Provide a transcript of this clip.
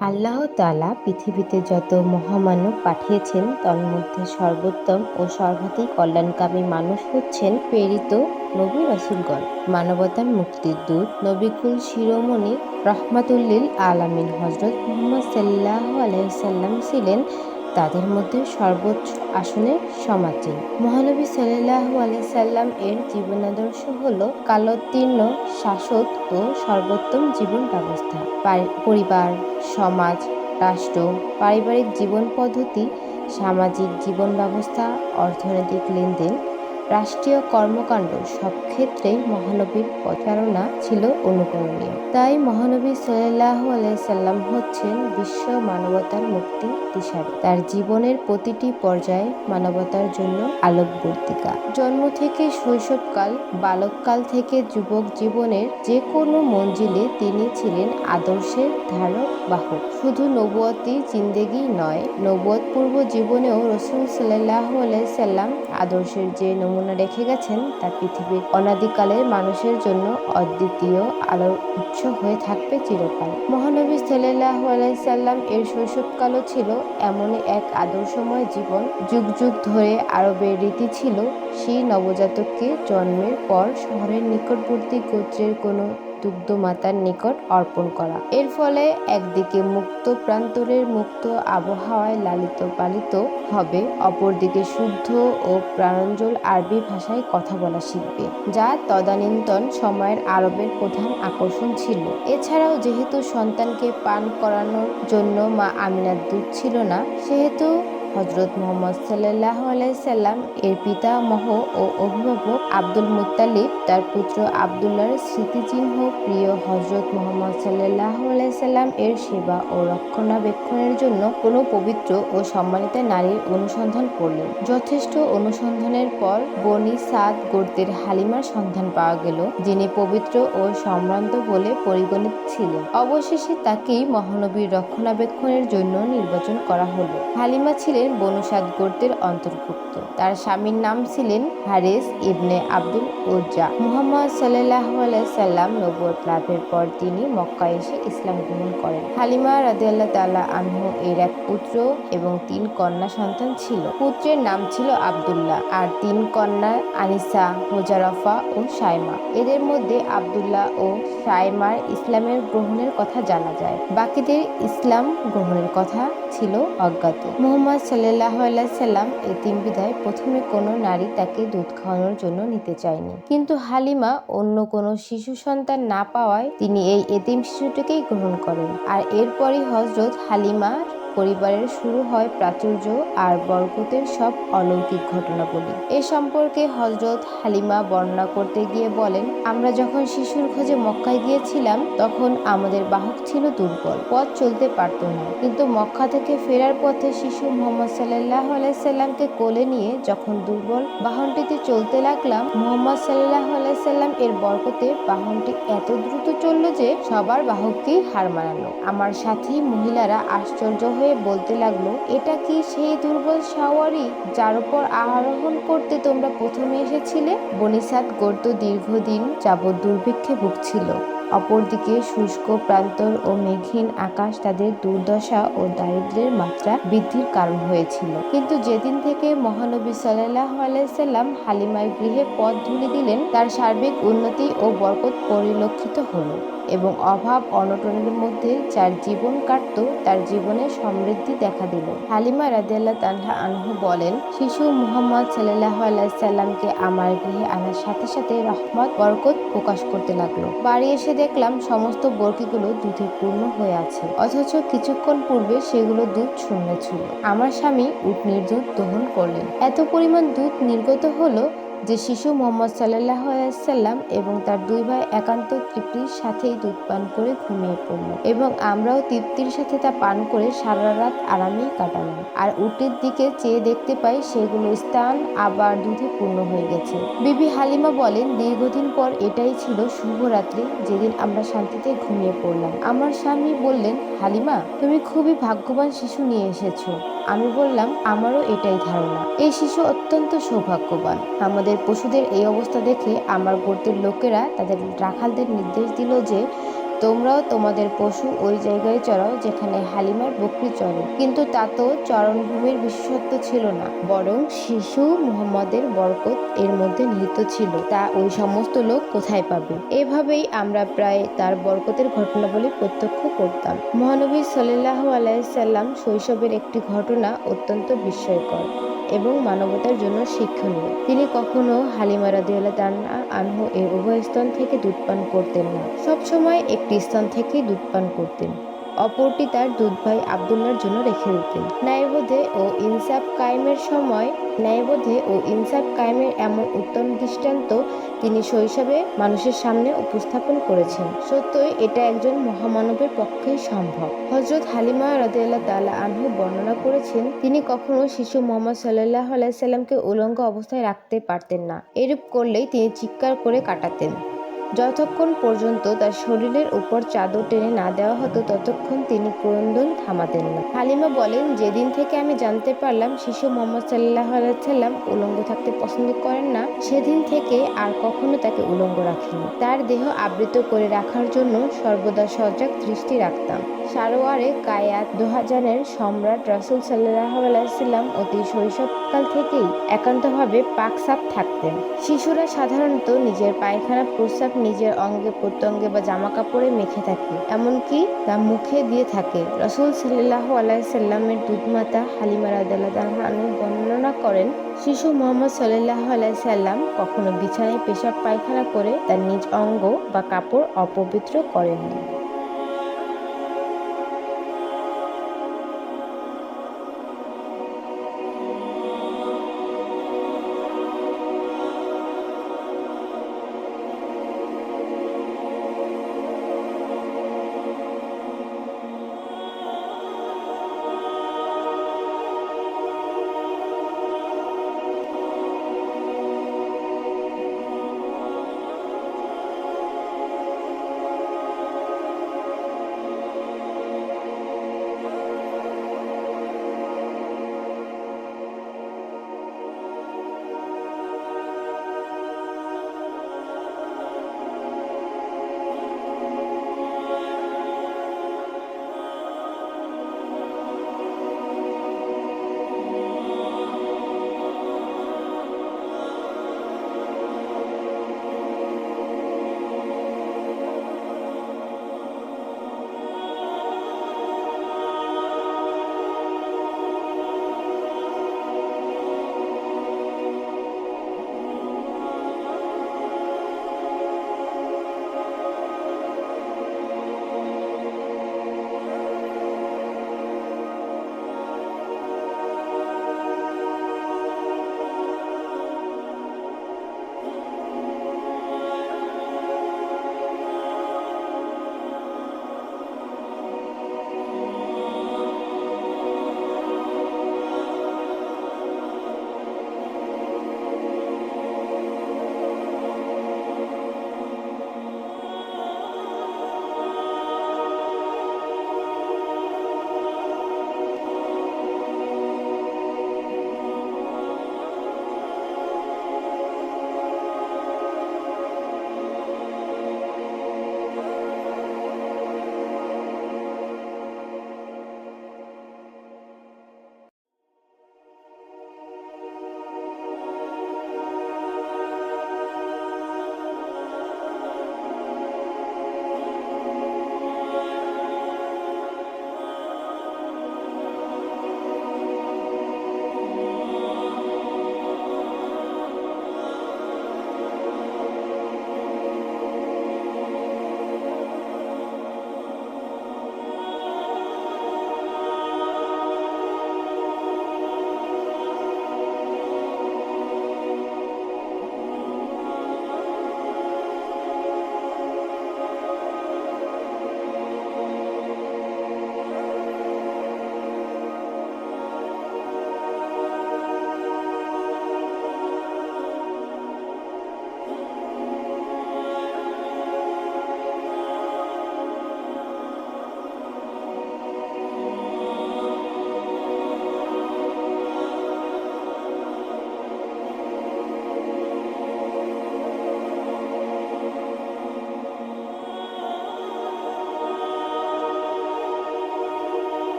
আল্লাহ তালা পৃথিবীতে যত মহামানব পাঠিয়েছেন তন্মধ্যে সর্বোত্তম ও সর্বাধিক কল্যাণকামী মানুষ হচ্ছেন প্রেরিত নবী রসুলগণ। মানবতার মুক্তির দূত নবিকুল শিরোমণি রহমাতুল্লিল আলামিন হজরত মোহাম্মদ সাল্লাহ আলাইসাল্লাম ছিলেন তাদের মধ্যে সর্বোচ্চ আসনে সমাজে। মহানবী সাল্লাহু আলি সাল্লাম এর জীবনাদর্শ হল কালোত্তীর্ণ, শাসক ও সর্বোত্তম জীবন ব্যবস্থা। পরিবার, সমাজ, রাষ্ট্র, পারিবারিক জীবন পদ্ধতি, সামাজিক জীবন ব্যবস্থা, অর্থনৈতিক লেনদেন রাষ্ট্রীয় কর্মকাণ্ড সব ক্ষেত্রেই মহানবীর প্রচারণা ছিল অনুকরণীয়। তাই মহানবী সাল্লাহ আলাইসাল্লাম হচ্ছেন বিশ্ব মানবতার মুক্তি দিশারি। তার জীবনের প্রতিটি পর্যায়ে মানবতার জন্য আলোকবর্তিকা। জন্ম থেকে শৈশবকাল, বালককাল থেকে যুবক জীবনের যে কোনো মঞ্জিলে তিনি ছিলেন আদর্শের ধারক বাহক শুধু নবুয়তি জিন্দেগি নয়, নবুয়ত পূর্ব জীবনেও রসুল সাল্লাহ আলাইসাল্লাম আদর্শের যে নমুনা রেখে গেছেন, তা পৃথিবীর অনাদিকালের মানুষের জন্য অদ্বিতীয় আলোর উৎস হয়ে থাকবে চিরকাল। মহানবী সাল্লাহ আলাইসাল্লাম এর শৈশবকালও ছিল এমনই এক আদর্শময় জীবন। যুগ যুগ ধরে আরবের রীতি ছিল, সেই নবজাতককে জন্মের পর শহরের নিকটবর্তী গোত্রের কোনো দুগ্ধ মাতার নিকট অর্পণ করা। এর ফলে একদিকে মুক্ত প্রান্তরের মুক্ত আবহাওয়ায় লালিত পালিত হবে, অপরদিকে শুদ্ধ ও প্রাণঞ্জল আরবি ভাষায় কথা বলা শিখবে, যা তদানীন্তন সময়ের আরবের প্রধান আকর্ষণ ছিল। এছাড়াও যেহেতু সন্তানকে পান করানোর জন্য মা আমিনার দুধ ছিল না, সেহেতু হজরত মোহাম্মদ সাল্লাহ আলাইসাল্লাম এর পিতামহ ও অভিভাবক আব্দুল মুত্তালিব, তার পুত্র আবদুল্লাহর স্মৃতিচিহ্ন প্রিয় হজরত মোহাম্মদ সাল্লাহ আলাইসাল্লাম এর সেবা ও রক্ষণাবেক্ষণের জন্য কোনো পবিত্র ও সম্মানিত নারীর অনুসন্ধান করলেন। যথেষ্ট অনুসন্ধানের পর বনি সাদ গোত্রের হালিমার সন্ধান পাওয়া গেল, যিনি পবিত্র ও সম্ভ্রান্ত বলে পরিগণিত ছিলেন। অবশেষে তাকেই মহানবীর রক্ষণাবেক্ষণের জন্য নির্বাচন করা হলো। হালিমা ছিলেন বনুসাদ গোত্রের অন্তর্ভুক্ত। তার স্বামীর নাম ছিলেন হারিস ইবনে আব্দুল উজ্জা। মুহাম্মদ সাল্লাহ সাল্লাম নবুয়ত লাভের পর তিনি মক্কা এসে ইসলাম গ্রহণ করেন। হালিমা রাদিয়াল্লাহ তাআলা আনহু এর এক পুত্র এবং তিন কন্যা সন্তান ছিল। পুত্রের নাম ছিল আব্দুল্লাহ আর তিন কন্যা আনিসা মোজারফা ও সাইমা এদের মধ্যে আব্দুল্লাহ ও সাইমার ইসলামের গ্রহণের কথা জানা যায়। বাকিদের ইসলাম গ্রহণের কথা ছিল অজ্ঞাত। মোহাম্মদ সাল্লাহ সাল্লাম এতিম বিদায় প্রথমে কোনো নারী তাকে দুধ খাওয়ানোর জন্য নিতে চায়নি। কিন্তু হালিমা অন্য কোনো শিশু সন্তান না পাওয়ায় তিনি এই এতিম শিশুটিকেই গ্রহণ করেন। আর এরপরই হজরত হালিমা পরিবারের শুরু হয় প্রাচুর্য আর বরকতের সব অলৌকিক ঘটনাবলী। এ সম্পর্কে হজরত হালিমা বর্ণনা করতে গিয়ে বলেন, আমরা যখন শিশুর খোঁজে মক্কায় গিয়েছিলাম, তখন আমাদের বাহক ছিল দুর্বল, পথ চলতে পারত না। কিন্তু মক্কা থেকে ফেরার পথে শিশু মোহাম্মদ সাল্লাহ আলাইসাল্লামকে কোলে নিয়ে যখন দুর্বল বাহনটিতে চলতে লাগলাম, মোহাম্মদ সাল্লাহ আলাইসাল্লাম এর বরকতে বাহনটি এত দ্রুত চলল যে সবার বাহককেই হার মানালো। আমার সাথী মহিলারা আশ্চর্য হয়ে বলতে লাগল, এটা কি সেই দুর্বল সাওয়ারি যার উপর আরোহণ করতে তোমরা প্রথমে এসেছিলে? বনিসাদ গর্ত দীর্ঘদিন যাবৎ দুর্ভিক্ষে ভুগছিল। অপরদিকে শুষ্ক প্রান্তর ও মেঘহীন আকাশ তাদের দুর্দশা ও দারিদ্র্যের মাত্রা বৃদ্ধির কারণ হয়েছিল। কিন্তু যেদিন থেকে মহানবী সাল্লাহ আলাইসাল্লাম হালিমার গৃহে পথ ধুলে দিলেন, তার সার্বিক উন্নতি ও বরকত পরিলক্ষিত হলো। এবং অভাব অনটনের মধ্যে যার জীবন কাটত, তার জীবনে সমৃদ্ধি দেখা দিল। হালিমা রাদিয়াল্লাহ তানহা আনহু বলেন, শিশু মুহাম্মদ সাল্লাহ আলাইসাল্লামকে আমার গৃহে আনার সাথে সাথে রহমত, বরকত প্রকাশ করতে লাগল। বাড়ি এসে দেখলাম সমস্ত বরকিগুলো দুধে পূর্ণ হয়ে আছে। অথচ কিছুক্ষণ পূর্বে সেগুলো দুধ শূন্য ছিল। আমার স্বামী উটনির দুধ দহন করলেন। এত পরিমাণ দুধ নির্গত হলো যে শিশু মোহাম্মদ সাল্লাহ সাল্লাম এবং তার দুই ভাই একান্ত তৃপ্তির সাথেই দুধ পান করে ঘুমিয়ে পড়ল এবং আমরাও তৃপ্তির সাথে তা পান করে সারা রাত আরামেই কাটালাম। আর উটের দিকে চেয়ে দেখতে পাই সেগুলো স্থান আবার দুধে পূর্ণ হয়ে গেছে। বিবি হালিমা বলেন, দীর্ঘদিন পর এটাই ছিল শুভরাত্রি যেদিন আমরা শান্তিতে ঘুমিয়ে পড়লাম। আমার স্বামী বললেন, হালিমা, তুমি খুবই ভাগ্যবান শিশু নিয়ে এসেছ। আমি বললাম, আমারও এটাই ধারণা। এই শিশু অত্যন্ত সৌভাগ্যবান। আমাদের পশুদের এই অবস্থা দেখে আমার গোত্রের লোকেরা তাদের রাখালদের নির্দেশ দিল যে, তোমরাও তোমাদের পশু ওই জায়গায় চড়াও যেখানে হালিমার বকরি চড়ে। কিন্তু তা তো চরণভূমির বিশেষত্ব ছিল না, বরং শিশু মুহাম্মদের বরকত এর মধ্যে নিহিত ছিল। তা ওই সমস্ত লোক কোথায় পাবে? এভাবেই আমরা প্রায় তার বরকতের ঘটনাবলী প্রত্যক্ষ করতাম। মহানবী সাল্লাহ আলাইসাল্লাম শৈশবের একটি ঘটনা অত্যন্ত বিস্ময়কর। এবং মানবতার জন্য শিক্ষণীয়। তিনি কখনো হালিমা রাদিয়াল্লাহু তান্না আনহু এর উভয় স্থান থেকে দুধ পান করতেন না। সবসময় একটি স্থান থেকেই দুধ পান করতেন। অপরটি তার দুধ ভাই আবদুল্লার জন্য রেখে দিতেন। ন্যায়বোধে ও ইনসাফ কায়েমের সময় ন্যায়বোধে ও ইনসাফ কায়েমের এমন উত্তম দৃষ্টান্ত তিনি শৈশবে মানুষের সামনে উপস্থাপন করেছেন। সত্যই এটা একজন মহামানবের পক্ষেই সম্ভব। হজরত হালিমা রাদিয়াল্লাহু তালা আনহু বর্ণনা করেছেন, তিনি কখনো শিশু মোহাম্মদ সাল্লাহ আলাইসাল্লামকে উলঙ্গ অবস্থায় রাখতে পারতেন না। এরূপ করলেই তিনি চিৎকার করে কাটাতেন। যতক্ষণ পর্যন্ত তার শরীরের উপর চাদর টেনে না দেওয়া হতো, ততক্ষণ তিনি ক্রন্দন থামাতেন না। হালিমা বলেন, যেদিন থেকে আমি জানতে পারলাম শিশু মোহাম্মদ সাল্লাহ আলাইসাল্লাম উলঙ্গ থাকতে পছন্দ করেন না, সেদিন থেকে আর কখনো তাকে উলঙ্গ রাখিনি তার দেহ আবৃত করে রাখার জন্য সর্বদা সজাগ দৃষ্টি রাখতাম। সারোয়ারে কায়াত দোহাজানের সম্রাট রাসুল সাল্লাহ আলাইসাল্লাম অতি শৈশবকাল থেকেই একান্তভাবে পাকসাপ থাকতেন। শিশুরা সাধারণত নিজের পায়খানা প্রস্রাব নিজের অঙ্গে, প্রত্যঙ্গে বা জামা কাপড়ে মেখে থাকে। এমনকি তা মুখে দিয়ে থাকে। রসুল সাল্লাহ আলাইসাল্লামের দুধমাতা হালিমা রাদু বর্ণনা করেন, শিশু মোহাম্মদ সাল্লাহ আলাইসাল্লাম কখনো বিছানায় পেশাব পায়খানা করে তার নিজ অঙ্গ বা কাপড় অপবিত্র করেননি।